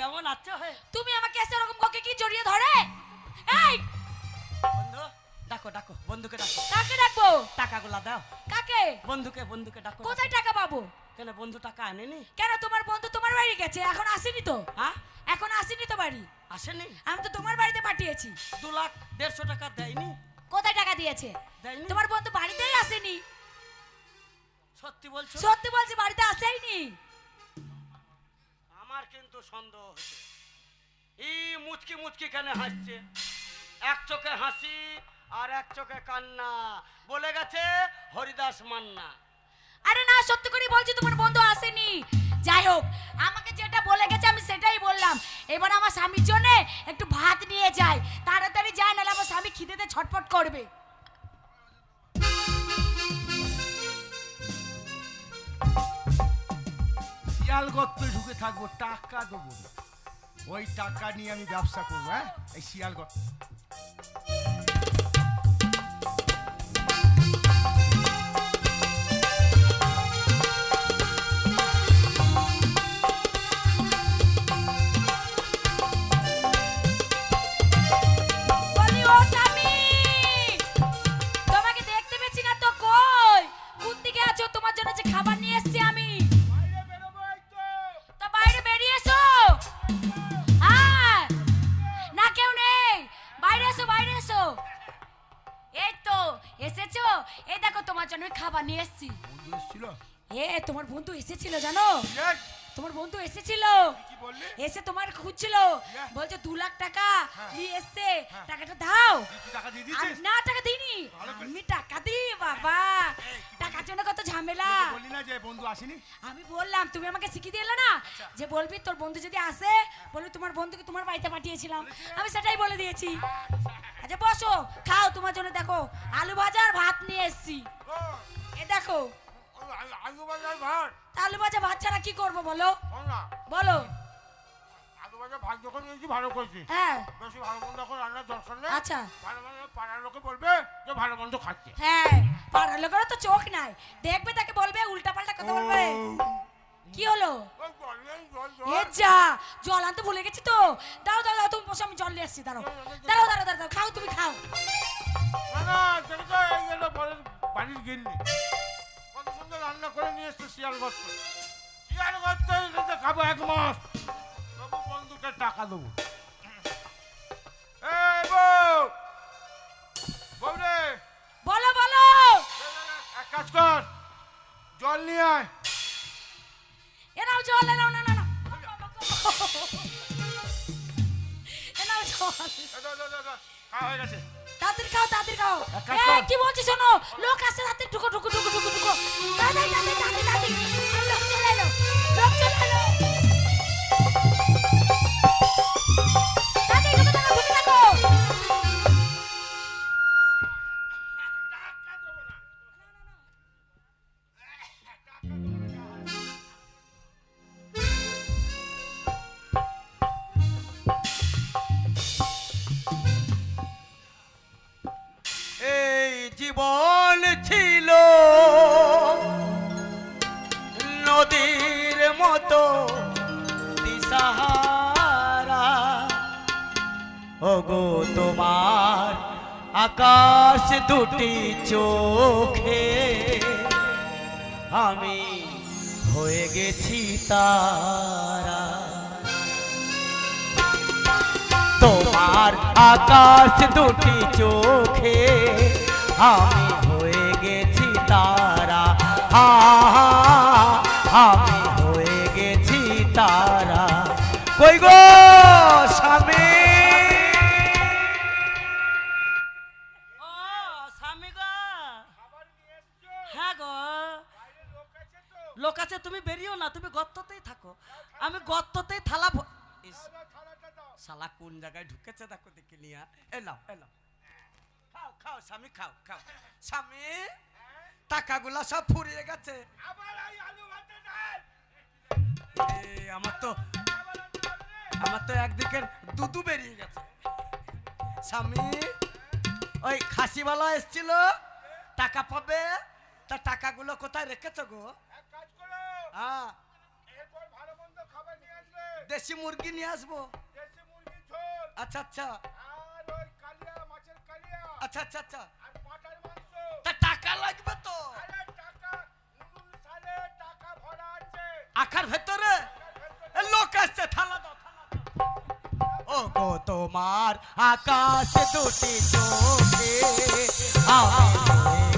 কেমন আছো? হে তুমি আমাকে এসে এরকম কাকে কি জড়িয়ে ধরে? এই! বন্ধু ডাকো ডাকো বন্ধুকে ডাকো। কাকে ডাকবো? টাকাগুলা দাও। কাকে? বন্ধুকে বন্ধুকে ডাকো। কোথায় টাকা পাবো? কেন বন্ধু টাকা আনেনি? কেন তোমার বন্ধু তোমার বাড়ি গেছে? এখন আসেনি তো? হ্যাঁ? এখন আসেনি তো বাড়ি? আসেনি? আমি তো তোমার বাড়িতে পাঠিয়েছি। দু লাখ দেড়শো টাকা দেয়নি? কোথায় টাকা দিয়েছে? তোমার বন্ধু বাড়িতেই আসেনি। সত্যি বলছো? সত্যি বলছি বাড়িতে আসেইনি। কিন্তু সন্দেহ হচ্ছে। এই মুচকি মুচকি কেন হাসছে? এক চোখে হাসি আর এক চোখে কান্না। বলে গেছে, হরিদাস মান্না। আরে না, সত্যি করে বলছি, তোমার বন্ধু আসেনি। যাই হোক, আমাকে যেটা বলে গেছে, আমি সেটাই বললাম। এবার আমার স্বামীর জন্য একটু ভাত নিয়ে যাই। তাড়াতাড়ি যায় নাহলে আমার স্বামী খিদেতে ছটফট করবে। শিয়াল ঢুকে থাকব টাকা দেবো। ওই টাকা নিয়ে আমি ব্যবসা করব হ্যাঁ এই শিয়াল জন্য আমি খাবার নিয়ে এসেছি। বন্ধু এসেছিল? এ তোমার বন্ধু এসেছিল জানো? তোমার বন্ধু এসেছিল। এসে তোমার খুঁজছিল। বলছে দু লাখ টাকা হ্যাঁ। নিয়ে এসছে। টাকাটা দাও। না টাকা দিইনি। আমি টাকা দিই বাবা। টাকার জন্য কত ঝামেলা। আমি বললাম তুমি আমাকে শিখিয়ে দিলে না যে বলবি তোর বন্ধু যদি আসে বলবি তোমার বন্ধুকে তোমার বাড়িতে পাঠিয়েছিলাম। আমি সেটাই বলে দিয়েছি। আচ্ছা বসো, খাও, তোমার জন্য দেখো, আলু ভাজা আর ভাত নিয়ে এসেছি। এ দেখো আলু বাজার ভাত আলু ভাজা ভাত ছাড়া কি করব বলো? বলো। আলু বাজার ভাত যখন নিয়েছি ভালো করেছি হ্যাঁ। বেশি ভালো মন্দ এখন রান্নার দরকার নেই আচ্ছা। ভালো মন্দ পাড়ার লোকে বলবে যে ভালো মন্দ খাচ্ছে হ্যাঁ পাড়ার লোকেরও তো চোখ নাই। দেখবে তাকে বলবে উল্টা পাল্টা কথা বলবে। কি হলো। এ যা জল আনতে ভুলে গেছি তো দাও দাও দাও তুমি বসে আমি জল নিয়ে আসছি দাঁড়াও দাঁড়াও দাঁড়াও দাঁড়াও খাও তুমি খাও বাড়ির গিন্নি। কত সুন্দর রান্না করে নিয়ে এসছে শিয়াল গর্ত। শিয়াল গর্ত এটাতে খাব এক মাস। তবু বন্ধুকে টাকা দেবো। বলো বলো এক কাজ কর, জল নিয়ে আয় নাও জল এ নাও না না না এ নাও জল। খাওয়া হয়ে গেছে তাড়াতাড়ি খাও তাড়াতাড়ি খাও। কি বলছিস শোনো লোক আসছে তাড়াতাড়ি ঢুকো ঢুকো ঢুকো ঢুকো ঢুকো তোমার আকাশ দুটি চোখে। আমি হয়ে গেছি তারা। আমি হয়ে গেছি তারা। কই গো স্বামী? হ্যাঁ লোক আছে, তুমি বেরিও না, তুমি গর্ততেই থাকো। আমি গর্ততেই থালা শালা কোন জায়গায় ঢুকেছে দেখো দেখে নিয়া এলাও এলাও খাও খাও স্বামী খাও খাও। স্বামী টাকাগুলা সব ফুরিয়ে গেছে। আমার তো আমার তো একদিকে দুদু বেরিয়ে গেছে। স্বামী ওই খাসিওয়ালা এসছিল। টাকা পাবে? তা টাকাগুলো কোথায় রেখেছো গো? হ্যাঁ দেশি মুরগি নিয়ে আসব। আচ্ছা আচ্ছা। আর ওই কালিয়া মাছের কালিয়া। আচ্ছা আচ্ছা আচ্ছা। আর পাটার মাংস। তা টাকা লাগবে তো। আরে টাকা নুডুল সালে টাকা ভরা আছে। আখার ভেতরে? লোক আসছে থালা দাও। ও গো তোমার আকাশ দুটি চোখে। আমি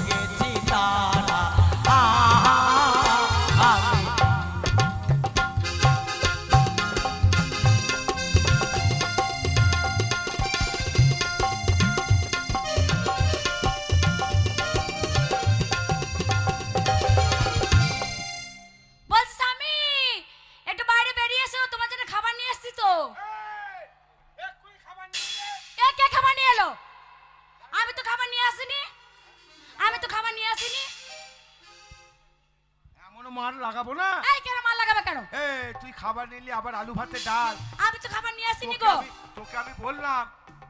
গেছি তারা। আহা, খাবার নিলি আবার আলু ভাতে ডাল। আমি তো খাবার নিয়ে আসিনি গো। তোকে আমি বললাম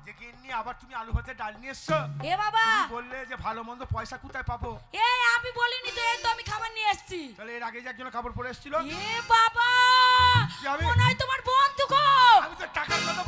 যে গিন্নি আবার তুমি আলু ভাতে ডাল নিয়ে এসছো? এ বাবা! বললে যে ভালো মন্দ পয়সা কোথায় পাবো? এ আমি বলিনি তো এই তো আমি খাবার নিয়ে এসেছি। তাহলে এর আগে যার জন্য কাপড় পরে এসেছিল? এ বাবা? মনে হয় তোমার বন্ধু গো। আমি তো টাকার কথা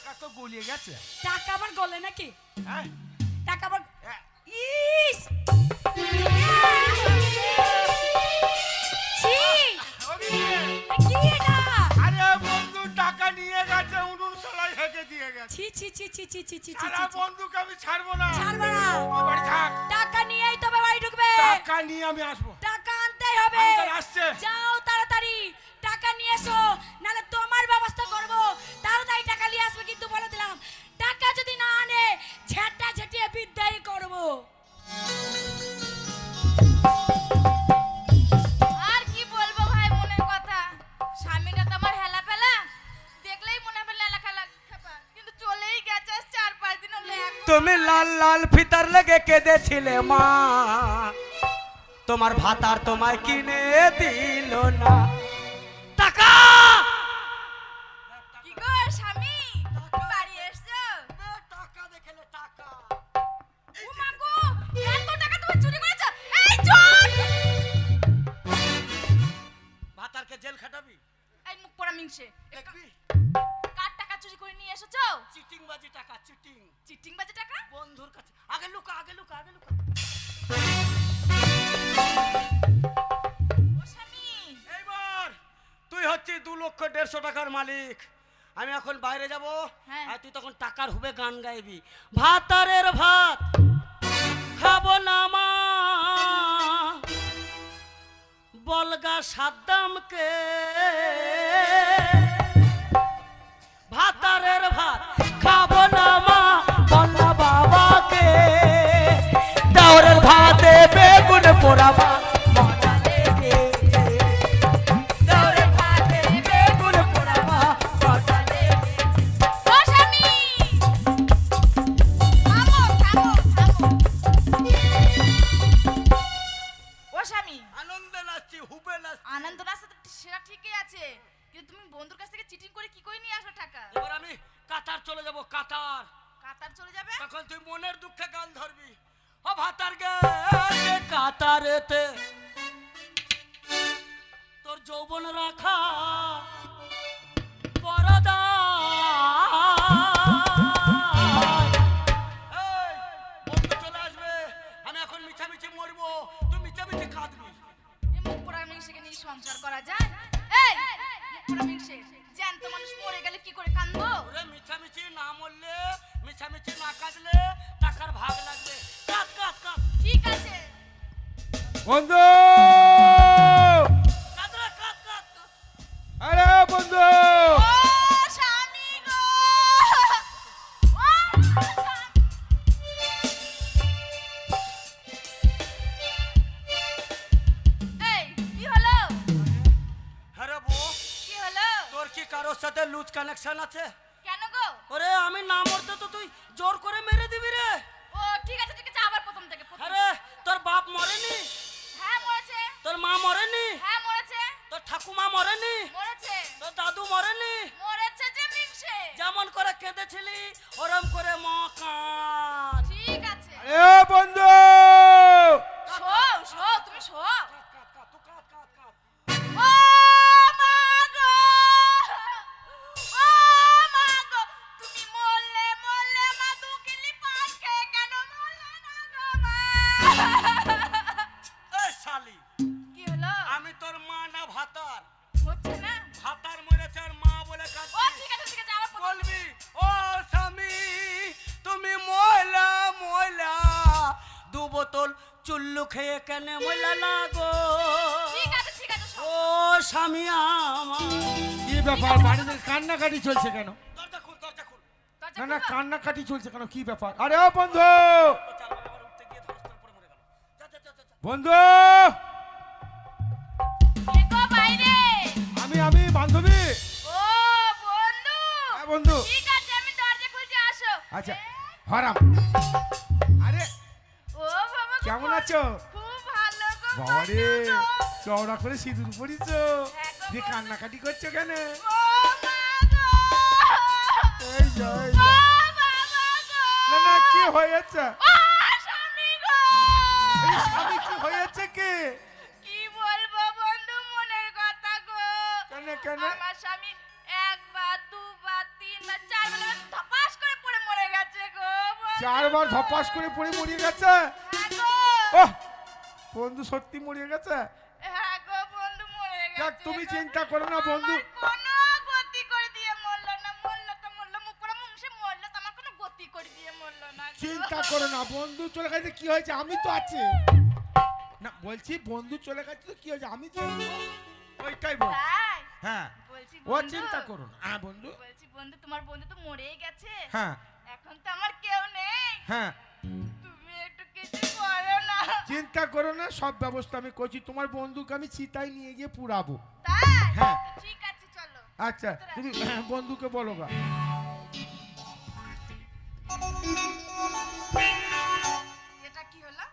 টাকা তো গলিয়ে গেছে। টাকা আমার গলে নাকি? হ্যাঁ? টাকা আমার হ্যাঁ। ইস! ছি! কি এটা? আরে বন্ধু টাকা নিয়ে গেছে উনুন সলাই হেঁকে দিয়ে গেছে। ছি ছি ছি ছি ছি ছি ছি ছি সারা বন্ধুকে আমি ছাড়বো না। ছাড়বে না। বাড়ি থাক। টাকা নিয়েই তবে বাড়ি ঢুকবে। টাকা নিয়ে আমি আসব। টাকা আনতেই হবে। আমি আসছে। যাও তাড়াতাড়ি। টাকা নিয়ে এসো নাহলে টাকা নিয়ে আসবে কিন্তু বলে দিলাম। টাকা যদি না আনে, ঝেঁটা ঝেঁটিয়ে বিদ্যাই করব। আর কি বলব ভাই মনের কথা? স্বামীটা তো আমার হেলা ফেলা দেখলেই মনে হবে লেলা খেলা কিন্তু চলেই গেছে চার পাঁচ দিন তুমি লাল লাল ফিতার লেগে কেঁদেছিলে মা। তোমার ভাতার তোমায় কিনে দিল না। টাকা! জেল খাটাবি? এই মুখ পড়া মিংসে। দেখবি? কার টাকা চুরি করে নিয়ে এসেছ? চিটিং বাজি টাকা চিটিং। চিটিং বাজে টাকা? বন্ধুর কাছে। আগে লুকা আগে লুকা আগে লুকা। ও স্বামী। এইবার তুই হচ্ছিস দু লক্ষ দেড়শো টাকার মালিক। আমি এখন বাইরে যাব হ্যাঁ। আর তুই তখন টাকার হুবে গান গাইবি। ভাতারের ভাত খাব না মা। বলগা সাদ্দামকে। ভাতারের ভাত খাব না মা বললা বাবাকে। দাওরের ভাতে বেগুন পোড়াবা। কান্নাকাটি চলছে কেন? দরজা খুল দরজা খুল। দরজা না না। কান্নাকাটি চলছে কেন? কি ব্যাপার? আরে ও বন্ধু! বাবা বন্ধু আমি আমি বান্ধবী! ও বন্ধু! হ্যাঁ বন্ধু! ঠিক আছে আমি দরজা খুলছি আসো। আচ্ছা হরাম। আরে! বাবা কেমন আছো? খুব ভালো গো বাবারে! বন্ধু। গো। চওড়া করে সিঁদুর পরিছ হ্যাঁ দিয়ে কান্নাকাটি করছ কেন? এই যা, এই ও যা। বাবা গো না না কি হয়েছে? ও স্বামী গো এই স্বামী কি হয়েছে কি? কি বলব বন্ধু মনের কথা গো? কেন কেন? আমার স্বামী একবার দুবার তিনবার চারবার ধপাস করে পড়ে মরে গেছে গো বন্ধু। চারবার। ধপাস করে পড়ে মরিয়ে গেছে? হ্যাঁ গো। ও বন্ধু সত্যি মরিয়ে গেছে? হ্যাঁ গো বন্ধু মরে গেছে তুমি গো। চিন্তা করো না বন্ধু। আমার কোনো চিন্তা করো না বন্ধু চলে গেছে কি হয়েছে? আমি তো আছি। না বলছি বন্ধু চলে গেছে তো কি হয়েছে? আমি তো ওইটাই বল। হ্যাঁ। ও চিন্তা করো না। হ্যাঁ বন্ধু। বলছি বন্ধু তোমার বন্ধু তো মরেই গেছে। হ্যাঁ। এখন তো আমার কেউ নেই। হ্যাঁ। তুমি একটু কিছু করো না। চিন্তা করো না সব ব্যবস্থা আমি করছি। তোমার বন্ধুকে আমি চিতায় নিয়ে গিয়ে পুরাবো তাই? হ্যাঁ। ঠিক আছে চলো। আচ্ছা তুমি বন্ধুকে বলো গা। এটা কি হলো?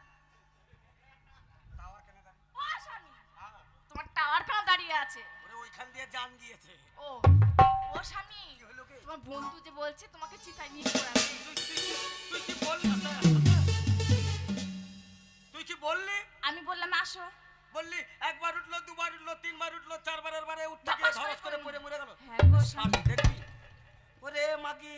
তোমার টাওয়ার কেন দাঁড়িয়ে আছে। ওইখান দিয়ে জান গিয়েছে। ও ও স্বামী। কি হলো কি? তোমার বন্ধু যে বলছে তোমাকে চিতায় নিয়ে পড়াবে। তুই তুই- তুই কি বললি? তুই কি বললি? আমি বললাম আসো। বললি একবার উঠল দুবার উঠল তিনবার উঠল চারবারের বারে উঠতে গিয়ে করে করে পড়ে মরে গেল। হ্যাঁ গো স্বামী ওরে মাগি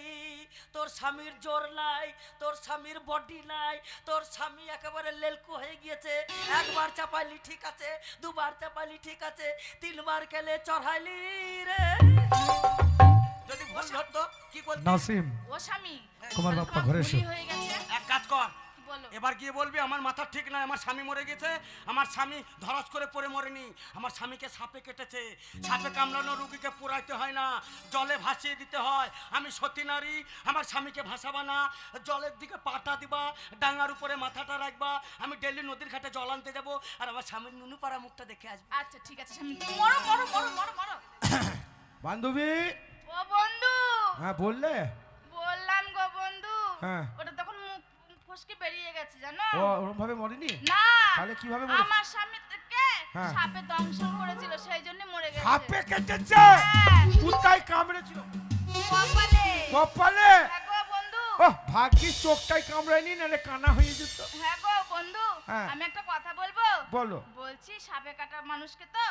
তোর স্বামীর জোর নাই তোর স্বামীর বডি নাই তোর স্বামী একেবারে লেলকু হয়ে গিয়েছে। একবার চাপালি ঠিক আছে দুবার চাপালি ঠিক আছে তিনবার খেলে চড়াইলি রে। যদি ভুল হতো কি বল নাসিম ও স্বামী তোমার বাপ্পা ঘরে এসে। হয়ে এক কাজ কর এবার গিয়ে বলবি আমার মাথা ঠিক নাই আমার স্বামী মরে গেছে আমার স্বামী ধরাস করে পড়ে মরেনি আমার স্বামীকে সাপে কেটেছে সাপে কামড়ানো রুগীকে পুরাইতে হয় না জলে ভাসিয়ে দিতে হয় আমি সতী নারী আমার স্বামীকে ভাসাবা না জলের দিকে পাটা দিবা ডাঙার উপরে মাথাটা রাখবা আমি ডেলি নদীর ঘাটে জল আনতে যাব আর আমার স্বামীর নুনু পাড়া মুখটা দেখে আসব। আচ্ছা ঠিক আছে স্বামী মরো মরো মরো মরো মরো। বান্ধবী? ও বন্ধু। হ্যাঁ বললে? বললাম গো বন্ধু হ্যাঁ। ওটা ফসকে বেরিয়ে গেছে জানো? ও ওরকম ভাবে মরেনি? না তাহলে কীভাবে মরেছে? আমার হ্যাঁ। সাপে দংশন করেছিল সেই জন্য মরে গেছে। সাপে কেটেছে? হ্যাঁ। কুত্তায় কামড়েছিল? কপালে। কপালে? হ্যাঁ বন্ধু। ও ভাগ্যিস চোখটাই কামড়ায়নি নাহলে কানা হয়ে যেত। হ্যাঁ গো বন্ধু। আমি একটা কথা বলব? বলো বলছি সাপে কাটা মানুষকে তো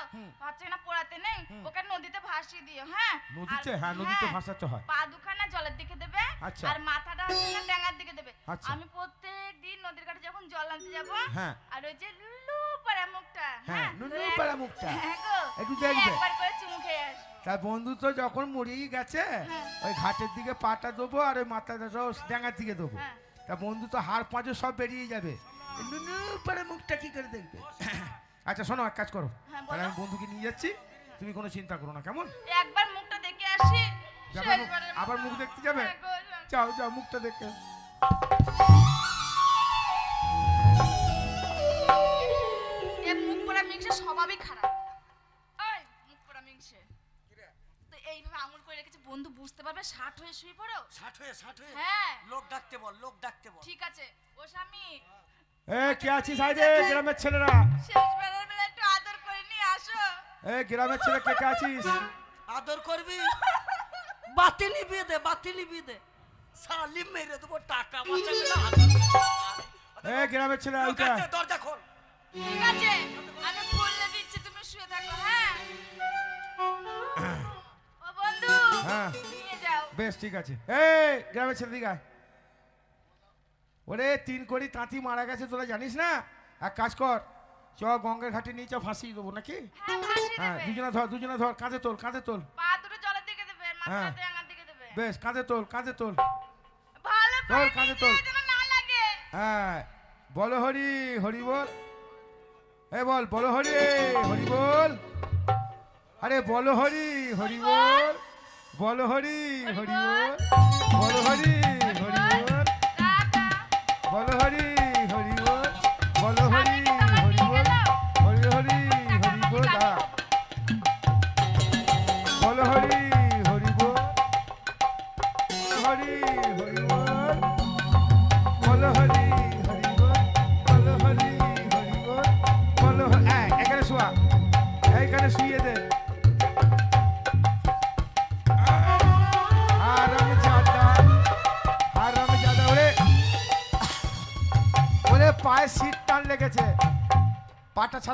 হচ্ছে না পোড়াতে নেই ওকে নদীতে ভাসিয়ে দিও হ্যাঁ নদীতে হ্যাঁ নদীতে হ্যাঁ, ভাসাতে হয় পা দুখানা জলের দিকে দেবে আচ্ছা। আর মাথাটা হচ্ছে না ড্যাঙার দিকে দেবে আচ্ছা। আমি প্রত্যেক দিন নদীর ঘাটে যখন জল আনতে যাব হ্যাঁ। আর ওই যে লুলু পরে মুখটা হ্যাঁ, তো নুনু পাড়া মুখটা। হ্যাঁ একটু দেখবে। একবার করে চুমু খেয়ে আসবি তার বন্ধু তো যখন মরেই গেছে হ্যাঁ। ওই ঘাটের দিকে পাটা দেবো আর ওই মাথাটা সব ড্যাঙার দিকে দেবো হ্যাঁ। তা বন্ধু তো হাড় পাঁচও সব বেরিয়ে যাবে নুনু মুখটা কি করে দেখবে? আচ্ছা শোনো এক কাজ করো। হ্যাঁ, তাহলে আমি বন্ধুকে নিয়ে যাচ্ছি। তুমি কোনো চিন্তা করো না কেমন? একবার মুখটা দেখে আসি। আবার মুখ দেখতে যাবে? হ্যাঁ যাও। যাও মুখটা দেখে। এ মুখ পোড়া মিংসে স্বভাবই খারাপ। ওই মুখ পোড়া মিংসে। তো এইভাবে আঙুল করে রেখেছে বন্ধু বুঝতে পারবে ষাট হয়ে শুয়ে পড়ো। ষাট হয়ে ষাট হয়ে? হ্যাঁ। লোক ডাকতে বল লোক ডাকতে বল। ঠিক আছে ও স্বামী। এ কে আছিস সাইডে গ্রামের ছেলেরা? শেষবারের বেলা একটু আদর করে নিয়ে আসো। এ গ্রামের ছেলে কে কে আছিস? আদর করবি? বাতি নিবিয়ে দে বাতি নিবিয়ে দে সালি মেরে দেবো টাকা বাঁচাবে না এ গ্রামের ছেলে লোক দরজা খোল। ঠিক আছে আমি খুললে দিচ্ছি তুমি শুয়ে থাকো হ্যাঁ? ও বন্ধু হ্যাঁ। নিয়ে যাও। বেশ ঠিক আছে। এই গ্রামের ছেলে দিকে আয়। ওরে তিন কোটি তাঁতি মারা গেছে তোরা জানিস না? এক কাজ কর চ গঙ্গার ঘাটে নিয়ে চ ফাঁসিয়ে দেবো নাকি? হ্যাঁ হ্যাঁ দুজনে ধর দুজনে ধর কাঁধে তোল কাঁধে তোল। হ্যাঁ। বেশ কাঁধে তোল কাঁধে তোল। তোল, কাঁধে তোল। হ্যাঁ বলো হরি হরি বল। এ বল বলো হরি হরি বল। আরে বলো হরি হরি বল। বলো। হরি হরি বল। বলো হরি। বলো হরি হরি বলো হরি।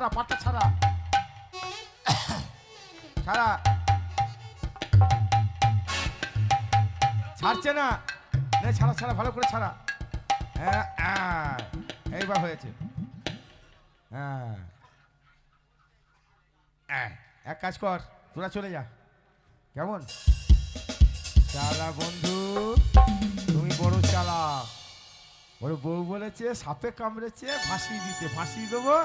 ছাড়া পাটা ছাড়া। ছাড়া। ছাড়ছে না। ছাড়া ছাড়া ভালো করে ছাড়া। হ্যাঁ হ্যাঁ, এইবার হয়েছে। হ্যাঁ। হ্যাঁ, এক কাজ কর তোরা চলে যা। কেমন? চালা বন্ধু তুমি বড় চালা ওর বউ বলেছে সাপে কামড়েছে ভাসিয়ে দিতে ভাসিয়ে দেবো।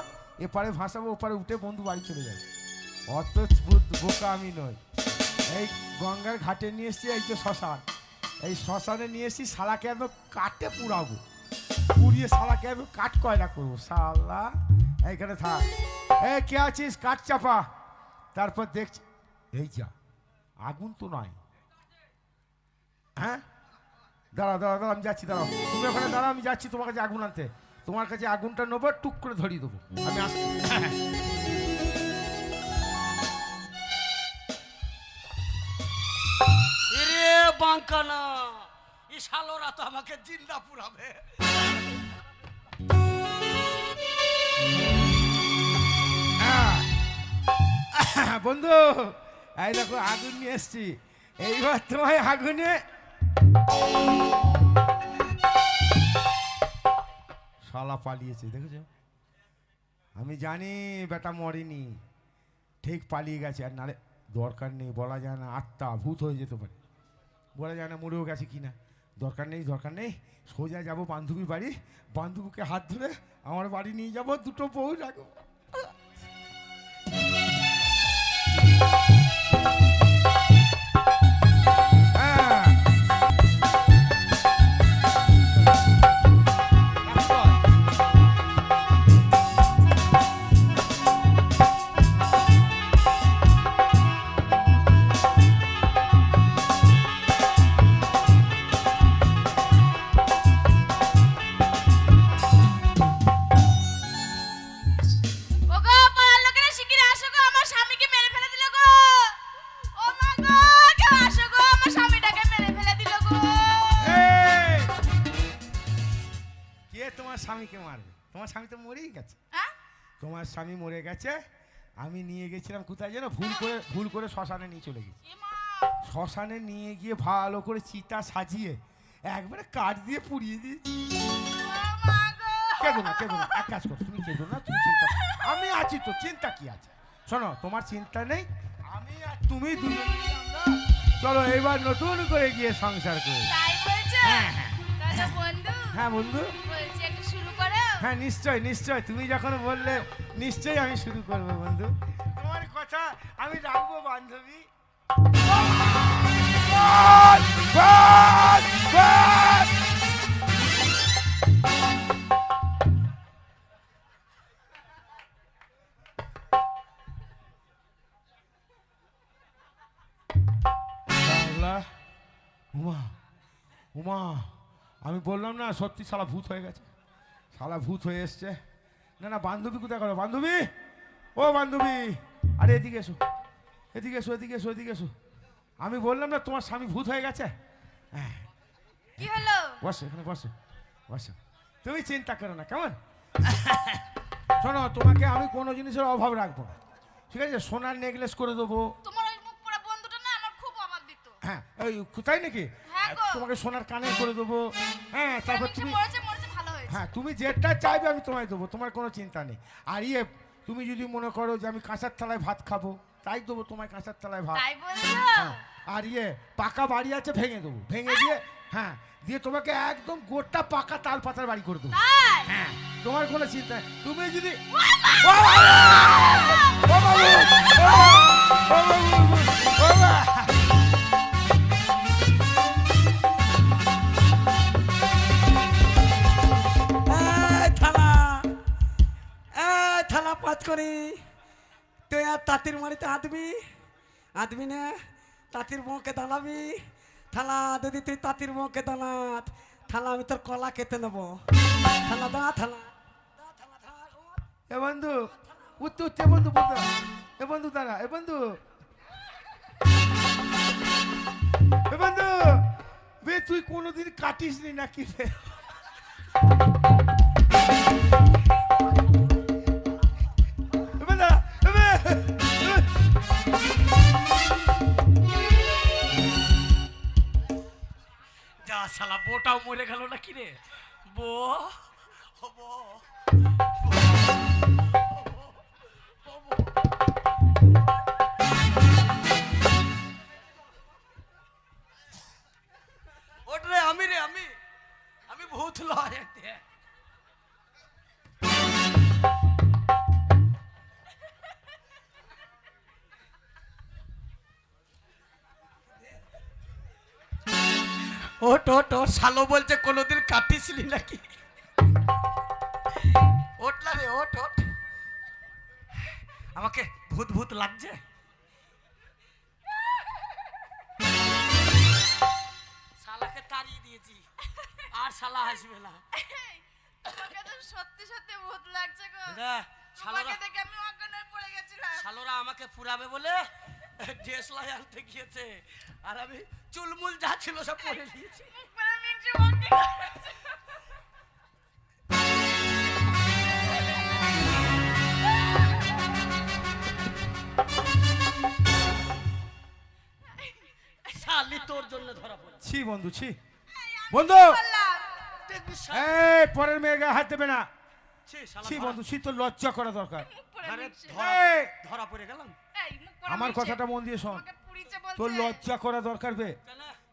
এপারে ভাসাবো, ওপারে উঠে বন্ধু বাড়ি চলে যাবে। অত বোকা আমি নই। এই গঙ্গার ঘাটে নিয়ে এসছি, এই যে শ্মশান। এই শ্মশানে নিয়ে এসছি, শালাকে আমি কাটে পুরাবো পুড়িয়ে শালাকে আমি কাঠ কয়লা করব। শালা, এইখানে থাক। এ, কে আছিস? কাঠ চাপা। তারপর দেখছি এই যা। আগুন তো নয় হ্যাঁ? দাঁড়া দাঁড়া দাঁড়া আমি যাচ্ছি, দাঁড়াও। তুমি ওখানে দাঁড়াও, আমি যাচ্ছি তোমার কাছে আগুন আনতে। তোমার কাছে আগুনটা নেব টুক করে ধরিয়ে দেবো। আমি আসছি। হ্যাঁ, হ্যাঁ। বাঙ্কানা তো আমাকে জিন্দা পুরাবে। আহ, বন্ধু এই দেখো আগুন নিয়ে এসছি। এইবার তোমায় আগুনে শালা পালিয়েছে, দেখেছ? আমি জানি বেটা মরেনি, ঠিক পালিয়ে গেছে, আর নারে দরকার নেই, বলা যায় না, আত্মা ভূত হয়ে যেতে পারে। বলা যায় না মরেও গেছে কি না, দরকার নেই দরকার নেই, সোজা যাব বান্ধবীর বাড়ি, বান্ধবীকে হাত ধরে আমার বাড়ি নিয়ে যাব, দুটো বউ রাখব। গেছে? আমি নিয়ে গেছিলাম কোথায় যেন? ভুল করে ভুল করে শ্মশানে নিয়ে চলে গেছি। শ্মশানে নিয়ে গিয়ে ভালো করে চিতা সাজিয়ে একবারে কাঠ দিয়ে পুড়িয়ে দিয়েছি। কেঁদো না কেঁদো না এক কাজ করো তুমি কেঁদো না তুমি চিন্তা আমি আছি তো চিন্তা কি আছে? শোনো তোমার চিন্তা নেই আমি আর তুমি দুজন চলো এবার নতুন করে গিয়ে সংসার করি। হ্যাঁ, হ্যাঁ। বন্ধু হ্যাঁ বন্ধু। হ্যাঁ নিশ্চয় নিশ্চয়। তুমি যখন বললে, নিশ্চয়ই আমি শুরু করব, বন্ধু। তোমার কথা আমি রাখব, বান্ধবী। উমা উমা, আমি বললাম না, সত্যি শালা ভূত হয়ে গেছে। শালা ভূত হয়ে এসছে। না না বান্ধবী কোথায় করো বান্ধবী? ও বান্ধবী! আরে এদিকে এসো। এদিকে এসো এদিকে এসো এদিকে এসো। আমি বললাম না তোমার স্বামী ভূত হয়ে গেছে? হ্যাঁ। কি হলো? বসো এখানে বসো বসো। তুমি চিন্তা করো না কেমন? শোনো তোমাকে আমি কোনো জিনিসের অভাব রাখব না। ঠিক আছে? সোনার নেকলেস করে দেবো। তোমার ওই মুখ পড়া বন্ধুটা না আমার খুব অভাব দিত। হ্যাঁ ওই কোথায় নাকি? হ্যাঁ তোমাকে সোনার কানে করে দেবো। হ্যাঁ তারপর তুমি হ্যাঁ তুমি যেটা চাইবে আমি তোমায় দেবো তোমার কোনো চিন্তা নেই আর ইয়ে তুমি যদি মনে করো যে আমি কাঁচার থালায় ভাত খাব তাই দেবো তোমায় কাঁচার থালায় ভাত তাই বলছো হ্যাঁ আর ইয়ে পাকা বাড়ি আছে ভেঙে দেবো ভেঙে দিয়ে হ্যাঁ দিয়ে তোমাকে একদম গোটা পাকা তাল পাতার বাড়ি করে দেবো হ্যাঁ তোমার কোনো চিন্তা নেই। তুমি যদি বাবা! বাবু! বাবা! বাবু! থালা পাঁচ করি। তুই আর তাঁতির মারিতে আদবি আদবি না, তাঁতির মুখে দাঁড়াবি। থালা যদি তুই তাঁতির মুখে দাঁড়াত। থালা আমি তোর কলা কেটে নেব। থালা দা, থালা। এ বন্ধু, উঠতে উঠতে বন্ধু বন্ধু। এ বন্ধু, দাঁড়া, এ বন্ধু। এ বন্ধু তুই কোনোদিন কাটিস নি নাকি শালা, বোটাও মরে গেল না কি রে? বো বো আমি রে, আমি আমি ভূত লয়। শালো বলছে কোনোদিন কাটিসলি নাকি? ওট না রে ওট ওট আমাকে ভূত ভূত লাগছে। শালাকে তাড়িয়ে দিয়েছি আর শালা আসবে না। সত্যি সত্যি ভূত লাগছে গো। তোমাকে দেখে আমি অজ্ঞান পড়ে গেছিলাম। শালোরা আমাকে পুরাবে বলে ডেসলাই আনতে গিয়েছে। আর আমি চুলমুল যা ছিল সব পরে দিয়েছি শালি তোর জন্য ধরা পড়ে ছি বন্ধু ছি। বন্ধু! এই পরের মেয়েকে হাত দেবে না। ছি, শালা ছি ধরা- বন্ধু ছি তোর লজ্জা করা দরকার। ধরা পড়ে গেলাম। আমার কথাটা মন দিয়ে শোন। তোর লজ্জা করা দরকার বে।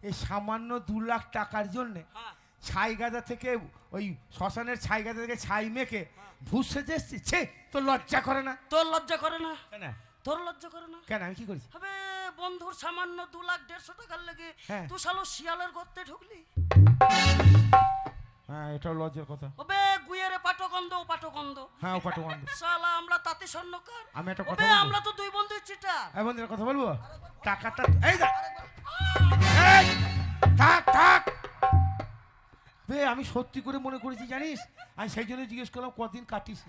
এই সামান্য দু লাখ টাকার জন্যে হ্যাঁ। ছাই গাদা থেকে ওই শ্মশানের ছাই গাদা থেকে ছাই মেখে ভুসে যেছি ছে তোর লজ্জা করে না। তোর লজ্জা করে না? কেন? তোর লজ্জা করে না? কেন? আমি কি করেছি? হবে বন্ধুর সামান্য দু লাখ দেড়শো টাকার লেগে হ্যাঁ। তুই শালো শিয়ালের গর্তে ঢুকলি? হ্যাঁ এটাও লজ্জার কথা। ওবে গুয়েরে পাটকন্দ ও পাটকন্দ হ্যাঁ ও বন্ধু শালা আমরা তাতে স্বর্ণকার। আমি একটা কথা ওবে আমরা তো দুই বন্ধু চিটার এই বন্ধুরা কথা বলব? টাকাটা এই যা। এই, থাক থাক। বে আমি সত্যি করে মনে করেছি জানিস? আমি সেই জন্য জিজ্ঞেস করলাম কদিন কাটিস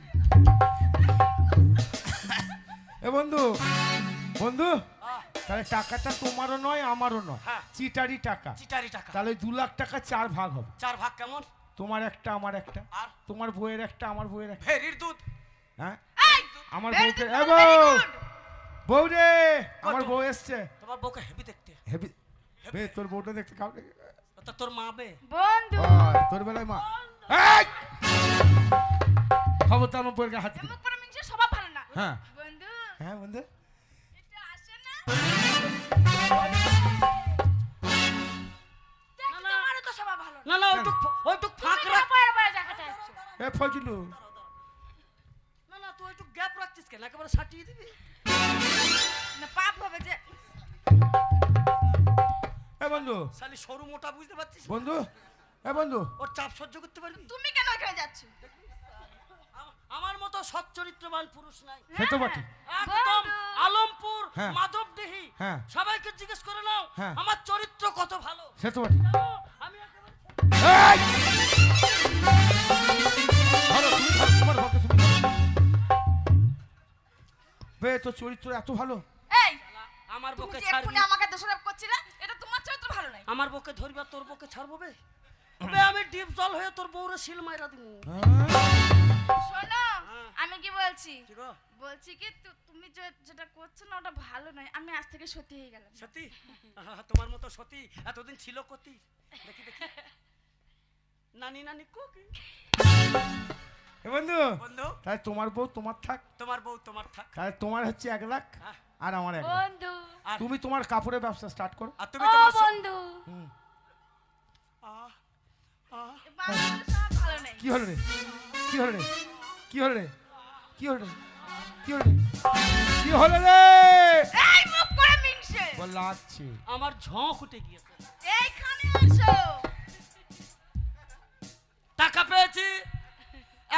এ বন্ধু বন্ধু তাহলে টাকাটা তোমারও নয় আমারও নয়। হ্যাঁ। চিটারি টাকা। চিটারি টাকা। তাহলে দু লাখ টাকা চার ভাগ হবে। চার ভাগ কেমন? তোমার একটা আমার একটা। আর? তোমার বইয়ের একটা আমার বইয়ের একটা। ফেরির দুধ। হ্যাঁ? এই, আমার বউকে এ বউ! বউ রে আমার? বউ এসছে। তোমার বউকে হেভি দেখতে। হেবি বে তোর বউটা দেখতে কাউকে তা তোর মা বে। বন্ধু। তোর বেলায় মা। এই! খবরদার আমার বউয়ের হাত দিবি। না। পড়া মিংসি স্বভাব ভালো হ্যাঁ। বন্ধু। হ্যাঁ বন্ধু। একটু আসে না। সবাই না। না না ওইটুক ওইটুক এ ফজলু না না তুই ওইটুক গ্যাপ রাখছিস কেন? একেবারে সাটিয়ে দিবি? না পাপ হবে যে। এ বন্ধু। শালি সরু মোটা বুঝতে পারছিস বন্ধু এ বন্ধু। ওর চাপ সহ্য করতে পারবি? তুমি কেন ওখানে যাচ্ছ? আমার মতো সচ্চরিত্রবান পুরুষ নাই। সে তো বটে। একদম আলমপুর হ্যাঁ। মাধবদেহি। হ্যাঁ। সবাইকে জিজ্ঞেস করে নাও হ্যাঁ। আমার চরিত্র কত ভালো? সে তো বটে। আমি একেবারে তোমার বউকে তুমি বে তোর চরিত্র এত ভালো। এই আমার তুমি ছাড়বি। আমাকে দোষারোপ করছিলে এটা তোমার চরিত্র ভালো নাই। আমার বউকে ধরবি তোর বউকে ছাড়বো বে? বে আমি ডিপ জল হয়ে তোর বউরে শিল মাইরা দিব। শোনো আমি কি বলছি? বলছি কি তুমি যে যেটা করছ না ওটা ভালো নয়। আমি আজ থেকে সত্যি হয়ে গেলাম। সতী? তোমার মতো সতী এতদিন ছিল কতি। দেখি দেখি। নানি নানি কুকি এ বন্ধু বন্ধু? তাহলে তোমার বউ তোমার থাক। তোমার বউ তোমার থাক। তাহলে তোমার হচ্ছে এক লাখ হ্যাঁ। আর আমার এক লাখ। বন্ধু। আর তুমি তোমার কাপড়ের ব্যবসা স্টার্ট করো। আর তুমি ও তোমার স- বন্ধু। হুম। আহ, আহ, এ সব ভালো নেই। কি হলো রে? কি হলো রে? কি হলো রে? কি হলো রে? কি হলো রে? কি হলো রে? এই মুখ করে মিনছে। বলাচ্ছি আমার ঝোঁক উঠে গিয়েছে। এইখানে আসো।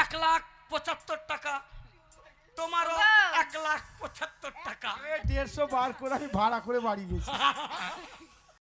এক লাখ পঁচাত্তর টাকা। তোমারও এক লাখ পঁচাত্তর টাকা। দেড়শো বার করে আমি ভাড়া করে বাড়ি গেছি।